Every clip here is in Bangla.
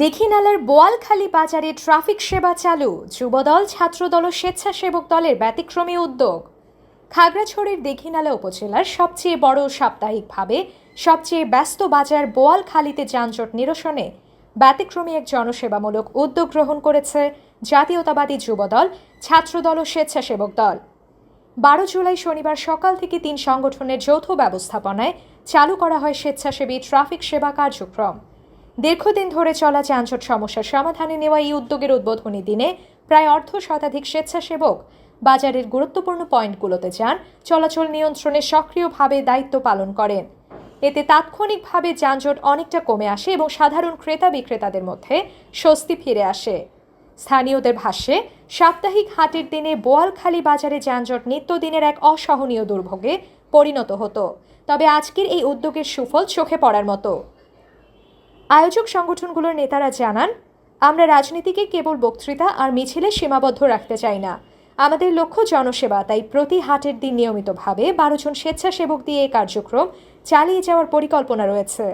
দীঘিনালার বোয়ালখালী বাজারে ট্রাফিক সেবা চালু। যুবদল, ছাত্রদল ও স্বেচ্ছাসেবক দলের ব্যতিক্রমী উদ্যোগ। খাগড়াছড়ির দীঘিনালা উপজেলার সবচেয়ে বড় সাপ্তাহিকভাবে সবচেয়ে ব্যস্ত বাজার বোয়ালখালীতে যানজট নিরসনে ব্যতিক্রমী এক জনসেবামূলক উদ্যোগ গ্রহণ করেছে জাতীয়তাবাদী যুবদল, ছাত্রদল ও স্বেচ্ছাসেবক দল। বারো জুলাই শনিবার সকাল থেকে তিন সংগঠনের যৌথ ব্যবস্থাপনায় চালু করা হয় স্বেচ্ছাসেবী ট্রাফিক সেবা কার্যক্রম। দীর্ঘদিন ধরে চলা যানজট সমস্যার সমাধানে নেওয়া এই উদ্যোগের উদ্বোধনী দিনে প্রায় অর্ধ শতাধিক স্বেচ্ছাসেবক বাজারের গুরুত্বপূর্ণ পয়েন্টগুলোতে যান, চলাচল নিয়ন্ত্রণে সক্রিয়ভাবে দায়িত্ব পালন করেন। এতে তাৎক্ষণিকভাবে যানজট অনেকটা কমে আসে এবং সাধারণ ক্রেতা বিক্রেতাদের মধ্যে স্বস্তি ফিরে আসে। স্থানীয়দের ভাষ্যে, সাপ্তাহিক হাটের দিনে বোয়ালখালী বাজারে যানজট নিত্যদিনের এক অসহনীয় দুর্ভোগে পরিণত হতো। তবে আজকের এই উদ্যোগের সুফল চোখে পড়ার মতো। আয়োজক সংগঠনগুলোর নেতারা জানান, আমরা রাজনীতিকে কেবল বক্তৃতা আর মিছিলে সীমাবদ্ধ রাখতে চাই না। আমাদের লক্ষ্য জনসেবা, তাই প্রতি হাটের দিন নিয়মিতভাবে বারো জন স্বেচ্ছাসেবক দিয়ে এই কার্যক্রম চালিয়ে যাওয়ার পরিকল্পনা রয়েছে।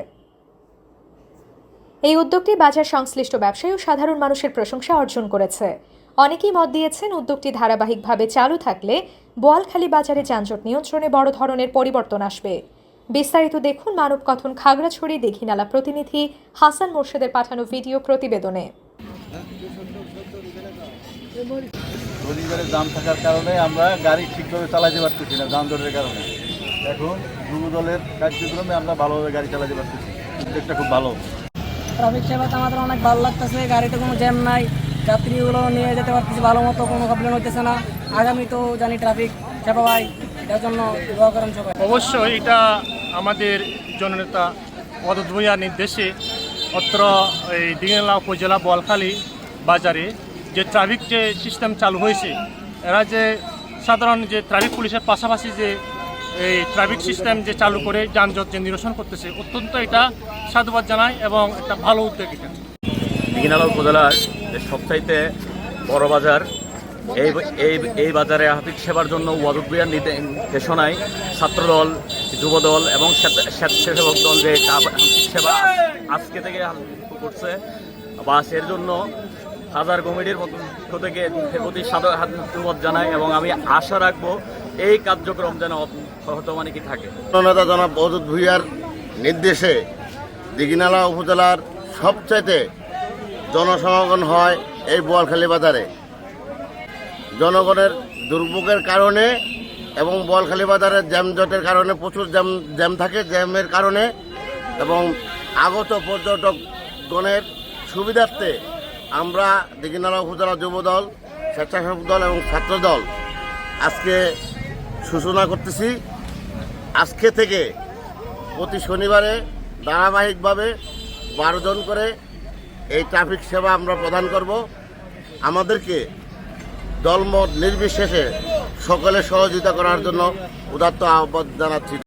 এই উদ্যোগটি বাজার সংশ্লিষ্ট ব্যবসায়ী ও সাধারণ মানুষের প্রশংসা অর্জন করেছে। অনেকেই মত দিয়েছেন, উদ্যোগটি ধারাবাহিকভাবে চালু থাকলে বোয়ালখালী বাজারে যানজট নিয়ন্ত্রণে বড় ধরনের পরিবর্তন আসবে। বিস্তারিত দেখুন মানব কথন খাগড়াছড়ি দীঘিনালা প্রতিনিধি হাসান মোর্শেদের পাঠানো ভিডিও প্রতিবেদনে। রবিবারের দাম থাকার কারণে আমরা গাড়ি ঠিকভাবে চালাতে পারতেছি না যানজটের কারণে। এখন যুব দলের কার্যক্রমে আমরা ভালোভাবে গাড়ি চালাতে পারতেছি উদ্যোগটা খুব ভালো। ট্রাফিক সেবাতে আমাদের অনেক ভালো লাগতেছে গাড়িতে কোনো জ্যাম নাই যাত্রীগুলো নিয়ে যেতে পারতেছি ভালো মতো কোনো প্রবলেম হইতেছে না। আগামী তো জানি ট্রাফিক সেবা পাই এর জন্য দোয়া করেন সবাই। অবশ্যই এটা আমাদের জননেতা ভূঁইয়ার নির্দেশে অত্র এই দিঘিনালা উপজেলা বলখালি বাজারে যে ট্রাফিক যে সিস্টেম চালু হয়েছে, এরা যে সাধারণ যে ট্রাফিক পুলিশের পাশাপাশি যে এই ট্রাফিক সিস্টেম যে চালু করে যানজট যে নিরসন করতেছে, অত্যন্ত এটা সাধুবাদ জানায় এবং একটা ভালো উদ্যোগ এটা। দিঘিনালা উপজেলার যে সবচাইতে বড় বাজার, এই এই বাজারে আর্থিক সেবার জন্য ওয়াদুবিয়ার নির্দেশনায় ছাত্রদল যুবদল এবং স্বেচ্ছাসেবক দল যে সেবা আজকে থেকে করছে। বা এর জন্য হাজার কমিটির পক্ষ থেকে প্রতি সাধুবাদ জানাই এবং আমি আশা রাখব এই কার্যক্রম যেন সহতমানিকই থাকে। নেতা জনাব অদূত ভূঁইয়ার নির্দেশে দিঘিনালা উপজেলার সবচাইতে জনসমাগম হয় এই বোয়ালখালী বাজারে। জনগণের দুর্ভোগের কারণে এবং বোয়ালখালী বাজারের জ্যামজটের কারণে প্রচুর জ্যাম জ্যাম থাকে। জ্যামের কারণে এবং আগত পর্যটকগণের সুবিধার্থে আমরা দিঘিনালা উপজেলা যুবদল স্বেচ্ছাসেবক দল এবং ছাত্রদল আজকে সূচনা করতেছি। আজকে থেকে প্রতি শনিবারে ধারাবাহিকভাবে বারো জন করে এই ট্রাফিক সেবা আমরা প্রদান করব। আমাদেরকে দলমত নির্বিশেষে সকলে সহযোগিতা করার জন্য উদাত্ত আহ্বান জানাচ্ছি।